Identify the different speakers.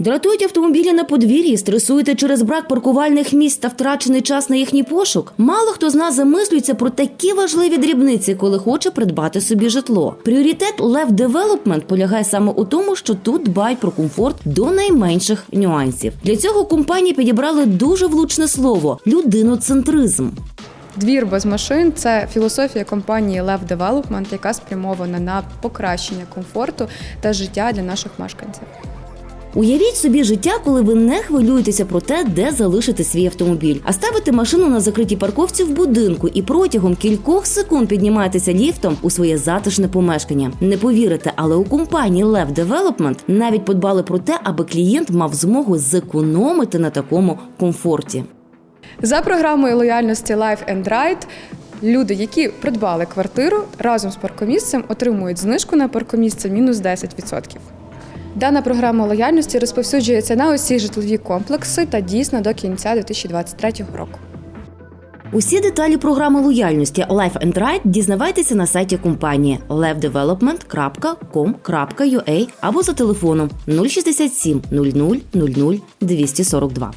Speaker 1: Дратують автомобілі на подвір'ї, стресуєте через брак паркувальних місць та втрачений час на їхній пошук. Мало хто з нас замислюється про такі важливі дрібниці, коли хоче придбати собі житло. Пріоритет Лев Девелопмент полягає саме у тому, що тут дбають про комфорт до найменших нюансів. Для цього компанії підібрали дуже влучне слово людиноцентризм.
Speaker 2: Двір без машин це філософія компанії Lev Development, яка спрямована на покращення комфорту та життя для наших мешканців.
Speaker 1: Уявіть собі життя, коли ви не хвилюєтеся про те, де залишити свій автомобіль, а ставите машину на закритій парковці в будинку і протягом кількох секунд піднімаєтеся ліфтом у своє затишне помешкання. Не повірите, але у компанії Lev Development навіть подбали про те, аби клієнт мав змогу зекономити на такому комфорті.
Speaker 2: За програмою лояльності Life and Ride люди, які придбали квартиру разом з паркомісцем, отримують знижку на паркомісце мінус 10%. Дана програма лояльності розповсюджується на усі житлові комплекси та дійсно до кінця 2023 року.
Speaker 1: Усі деталі програми лояльності Life and Ride дізнавайтеся на сайті компанії levdevelopment.com.ua або за телефоном 067 00 00 242.